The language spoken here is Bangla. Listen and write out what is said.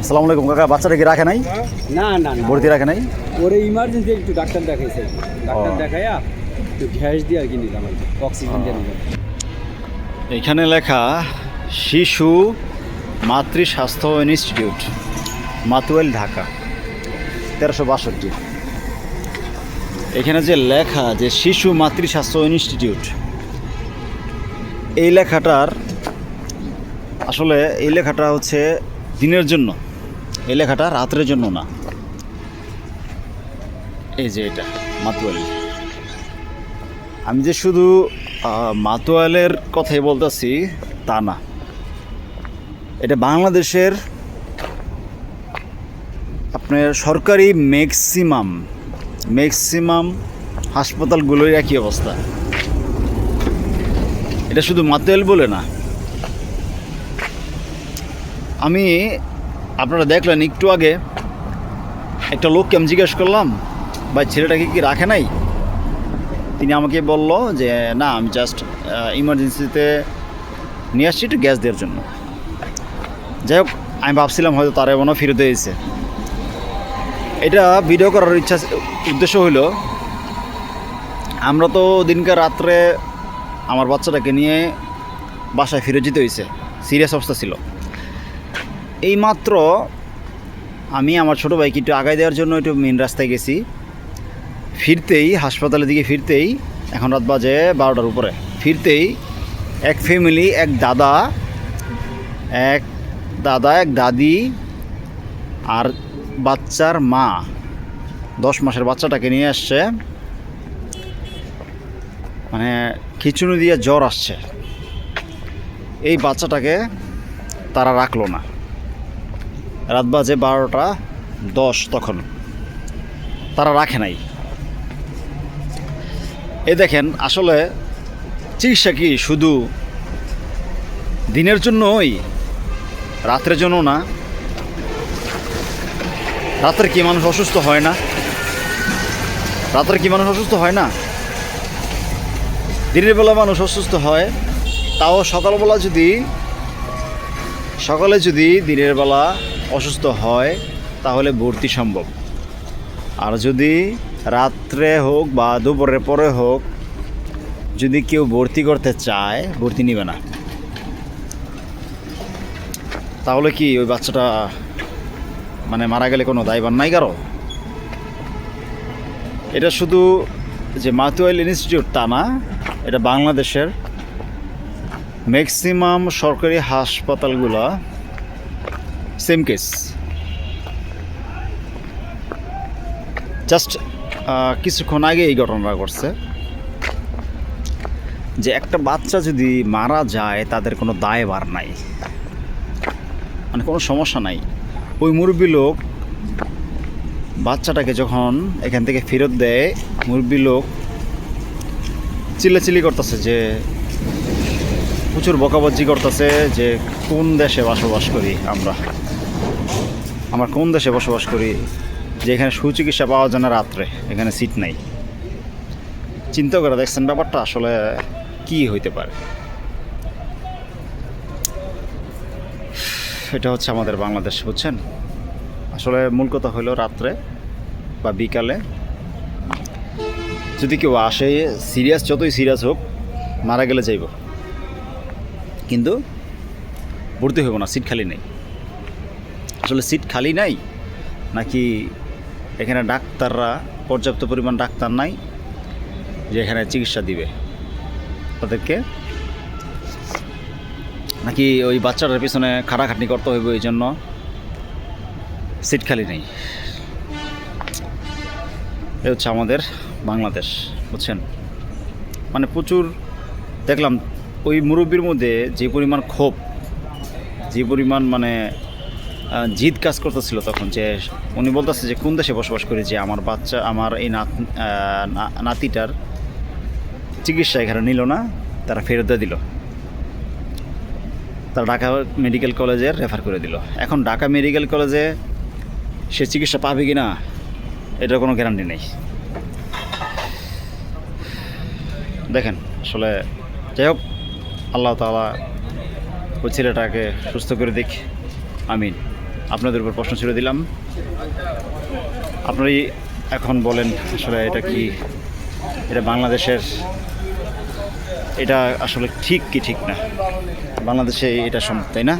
আসসালামু আলাইকুম কাকা বাচ্চাটা কি রাখে নাই? না না ভর্তি রাখে নাই? ওরে ইমার্জেন্সি একটু ডাক্তার দেখাইছে। ডাক্তার ও। দেখাইয়া একটু গ্যাস দিয়ে আর কি নিলাম অক্সিজেন দিয়ে নিলাম। এখানে লেখা শিশু মাতৃ স্বাস্থ্য ইনস্টিটিউট মাতুয়াল ঢাকা তেরোশো বাষট্টি। এখানে যে লেখা যে শিশু মাতৃ স্বাস্থ্য ইনস্টিটিউট এই লেখাটার আসলে এই লেখাটা হচ্ছে দিনের জন্য। এই লেখাটা রাতের জন্য না। এই যে এটা, মাতুয়াল। আমি যে শুধু মাতোয়ালের কথাই বলতেছি, তা না। এটা বাংলাদেশের আপনার সরকারি ম্যাক্সিমাম ম্যাক্সিমাম হাসপাতালগুলোর একই অবস্থা। এটা শুধু মাতোয়াল বলে না। আমি আপনারা দেখলেন একটু আগে একটা লোককে আমি জিজ্ঞেস করলাম, ভাই ছেলেটাকে কি রাখে নাই? তিনি আমাকে বলল যে, না, আমি জাস্ট ইমার্জেন্সিতে নিয়ে আসছি একটু গ্যাস দেওয়ার জন্য। যাই হোক, আমি ভাবছিলাম হয়তো তারা এমনও ফিরত হয়েছে এটা ভিডিও করার ইচ্ছা, উদ্দেশ্য হইল, আমরা তো দিনকার রাত্রে আমার বাচ্চাটাকে নিয়ে বাসায় ফিরে যেতে হয়েছে সিরিয়াস অবস্থা ছিল। এই মাত্র আমি আমার ছোটো ভাইকে একটু আগায় দেওয়ার জন্য একটু মেন রাস্তায় গেছি। ফিরতেই, হাসপাতালের দিকে ফিরতেই, এখন রাত বাজে বারোটার উপরে। ফিরতেই এক ফ্যামিলি এক দাদা এক দাদা, এক দাদি আর বাচ্চার মা দশ মাসের বাচ্চাটাকে নিয়ে আসছে। মানে খিচুড়ি দিয়ে জ্বর আসছে। এই বাচ্চাটাকে তারা রাখল না। রাত বাজে বারোটা দশ তখন। তারা রাখে নাই। এ দেখেন, আসলে চিকিৎসা কি শুধু দিনের জন্যই, রাত্রের জন্য না। রাতের কি মানুষ অসুস্থ হয় না? রাতের কি মানুষ অসুস্থ হয় না? দিনের বেলা মানুষ অসুস্থ হয়, তাও সকালবেলা যদি, সকালে যদি দিনের বেলা অসুস্থ হয়, তাহলে ভর্তি সম্ভব। আর যদি রাত্রে হোক বা দুপুরের পরে হোক, যদি কেউ ভর্তি করতে চায়, ভর্তি নিবে না। তাহলে কি ওই বাচ্চাটা মানে মারা গেলে কোনো দায়ভার নাই কারও? এটা শুধু যে মাতুয়াইল ইনস্টিটিউট তা না, এটা বাংলাদেশের ম্যাক্সিমাম সরকারি হাসপাতালগুলো সেম কেস জাস্ট কিছুক্ষণ আগে এই ঘটনাটা ঘটছে। যে একটা বাচ্চা যদি মারা যায়, তাদের কোনো দায়ভার নাই। মানে কোনো সমস্যা নাই। ওই মুরব্বী লোক বাচ্চাটাকে যখন এখান থেকে ফেরত দেয়, মুরব্বী লোক চিল্লাচিল্লি করতেছে যে, প্রচুর বকাবজ্জি করতেছে যে, কোন দেশে বসবাস করি আমরা? আমরা কোন দেশে বসবাস করি যে এখানে সুচিকিৎসা পাওয়া যায় না রাত্রে, এখানে সিট নাই। চিন্তা করে দেখছেন ব্যাপারটা আসলে কি হইতে পারে। এটা হচ্ছে আমাদের বাংলাদেশ, বুঝছেন? আসলে মূল কথা হলো রাত্রে বা বিকালে। যদি কেউ আসে সিরিয়াস যতই সিরিয়াস হোক, মারা গেলে যাইব। কিন্তু ভর্তি হইব না সিট খালি নেই। আসলে সিট খালি নাই, নাকি এখানে ডাক্তাররা পর্যাপ্ত পরিমাণ ডাক্তার নাই যে এখানে চিকিৎসা দিবে? তাদেরকে? নাকি ওই বাচ্চাটার পিছনে খাটাখাটনি করতে হইব এই জন্য সিট খালি নেই? এ হচ্ছে আমাদের বাংলাদেশ, বুঝছেন? মানে প্রচুর, দেখলাম ওই মুরব্বীর মধ্যে যে পরিমাণ ক্ষোভ, যে পরিমাণ মানে জিদ কাজ করতেছিল তখন যে উনি বলতেছে যে, কোন দেশে বসবাস করি? যে আমার বাচ্চা, আমার এই নাতিটার চিকিৎসা এখানে নিল না, তারা ফেরত দিল। তারা ঢাকা মেডিকেল কলেজে রেফার করে দিল। এখন ঢাকা মেডিকেল কলেজে সে চিকিৎসা পাবে কি না এটার কোনো গ্যারান্টি নেই। দেখেন, আসলে যাই হোক, আল্লাহ তালা ওই ছেলেটাকে সুস্থ করে দিক। আমিন। আপনাদের উপর প্রশ্ন ছেড়ে দিলাম। আপনারই এখন বলেন আসলে এটা কি, এটা বাংলাদেশের, এটা আসলে ঠিক কি ঠিক না? বাংলাদেশে এটা সম্ভব, তাই না?